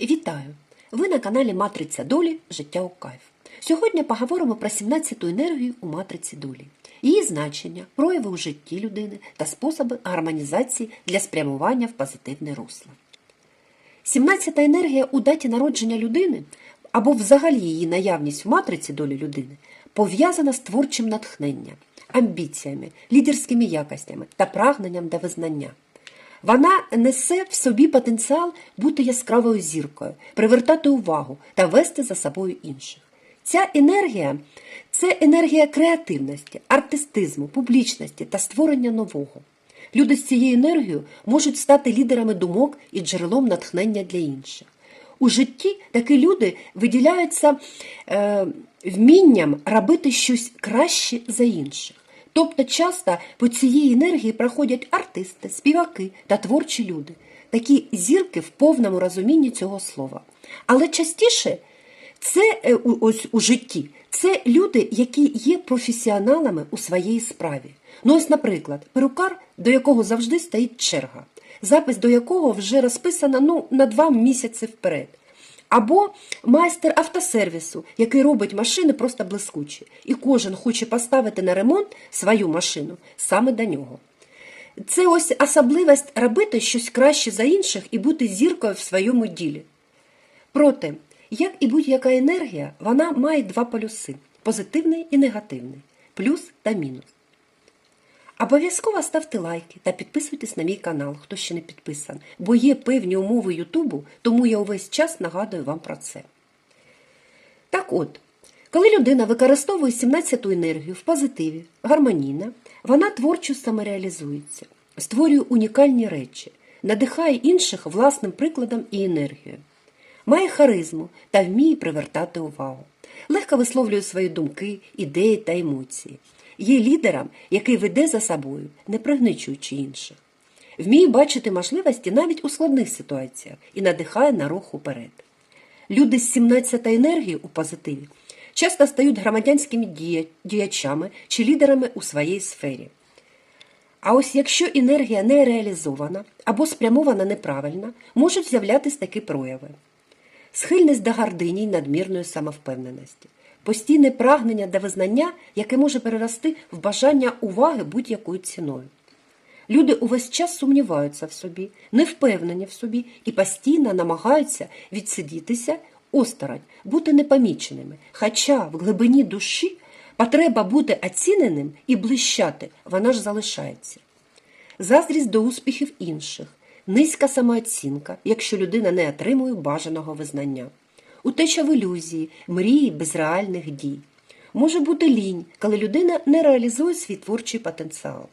Вітаю! Ви на каналі Матриця долі Життя у кайф. Сьогодні поговоримо про 17-ту енергію у матриці долі, її значення, прояви у житті людини та способи гармонізації для спрямування в позитивне русло. 17-та енергія у даті народження людини або взагалі її наявність в матриці долі людини пов'язана з творчим натхненням, амбіціями, лідерськими якостями та прагненням до визнання. Вона несе в собі потенціал бути яскравою зіркою, привертати увагу та вести за собою інших. Ця енергія це енергія креативності, артистизму, публічності та створення нового. Люди з цією енергією можуть стати лідерами думок і джерелом натхнення для інших. У житті такі люди виділяються е, вмінням робити щось краще за інших. Тобто часто по цієї енергії проходять артисти, співаки та творчі люди, такі зірки в повному розумінні цього слова. Але частіше це е, ось у житті це люди, які є професіоналами у своїй справі. Ну ось, наприклад, перукар, до якого завжди стоїть черга, запис до якого вже розписано ну, на два місяці вперед. Або майстер автосервісу, який робить машини просто блискучі, і кожен хоче поставити на ремонт свою машину саме до нього. Це ось особливість робити щось краще за інших і бути зіркою в своєму ділі. Проте, як і будь-яка енергія, вона має два полюси позитивний і негативний, плюс та мінус. Обов'язково ставте лайки та підписуйтесь на мій канал, хто ще не підписан, бо є певні умови Ютубу, тому я увесь час нагадую вам про це. Так от, коли людина використовує 17-ту енергію в позитиві, гармонійно, вона творчо самореалізується, створює унікальні речі, надихає інших власним прикладом і енергією, має харизму та вміє привертати увагу, легко висловлює свої думки, ідеї та емоції, є лідером, який веде за собою, не пригничуючи інших. Вміє бачити можливості навіть у складних ситуаціях і надихає на рух уперед. Люди з 17 енергії у позитиві часто стають громадянськими діячами чи лідерами у своїй сфері. А ось якщо енергія не реалізована або спрямована неправильно, можуть з'являтися такі прояви: схильність до гордині надмірної самовпевненості, постійне прагнення до визнання, яке може перерости в бажання уваги будь-якою ціною. Люди увесь час сумніваються в собі, не впевнені в собі і постійно намагаються відсидітися осторонь, бути непоміченими. Хоча в глибині душі потреба бути оціненим і блищати, вона ж залишається. Заздрість до успіхів інших, низька самооцінка, якщо людина не отримує бажаного визнання, утеча в ілюзії, мрії без реальних дій. Може бути лінь, коли людина не реалізує свій творчий потенціал.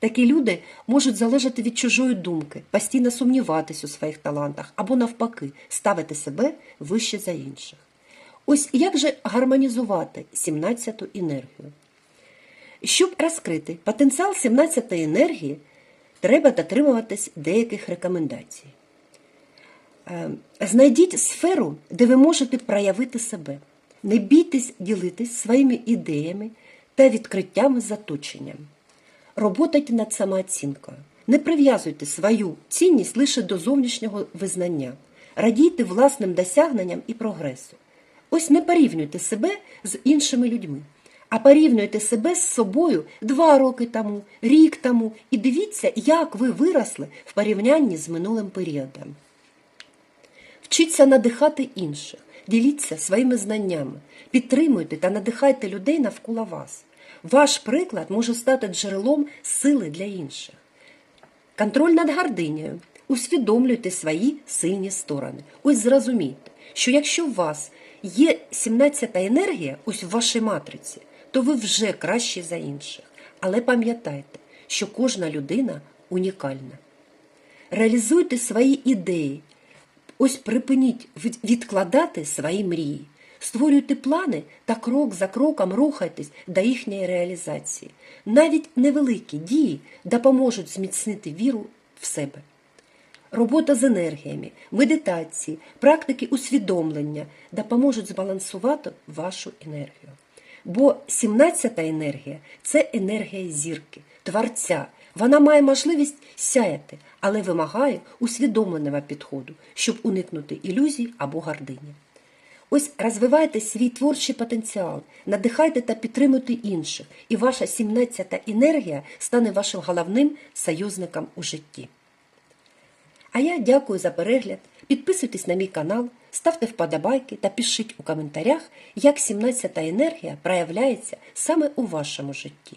Такі люди можуть залежати від чужої думки, постійно сумніватись у своїх талантах або навпаки ставити себе вище за інших. Ось як же гармонізувати 17-ту енергію? Щоб розкрити потенціал 17-ї енергії, треба дотримуватись деяких рекомендацій. Е, Знайдіть сферу, де ви можете проявити себе. Не бійтесь ділитись своїми ідеями та відкриттями з оточенням. Роботайте над самооцінкою. Не прив'язуйте свою цінність лише до зовнішнього визнання. Радійте власним досягненням і прогресу. Ось не порівнюйте себе з іншими людьми, а порівнюйте себе з собою два роки тому, рік тому, і дивіться, як ви виросли в порівнянні з минулим періодом. Вчіться надихати інших, діліться своїми знаннями, підтримуйте та надихайте людей навколо вас. Ваш приклад може стати джерелом сили для інших. Контроль над гординею. Усвідомлюйте свої сильні сторони. Ось зрозумійте, що якщо у вас є 17-та енергія, ось в вашій матриці, то ви вже кращі за інших. Але пам'ятайте, що кожна людина унікальна. Реалізуйте свої ідеї, Ось припиніть відкладати свої мрії. Створюйте плани та крок за кроком рухайтесь до їхньої реалізації. Навіть невеликі дії допоможуть зміцнити віру в себе. Робота з енергіями, медитації, практики усвідомлення допоможуть збалансувати вашу енергію. Бо 17-та енергія це енергія зірки, творця. Вона має можливість сяяти, але вимагає усвідомленого підходу, щоб уникнути ілюзій або гордині. Ось розвивайте свій творчий потенціал, надихайте та підтримуйте інших, і ваша 17-та енергія стане вашим головним союзником у житті. А я дякую за перегляд. Підписуйтесь на мій канал, ставте вподобайки та пишіть у коментарях, як 17-та енергія проявляється саме у вашому житті.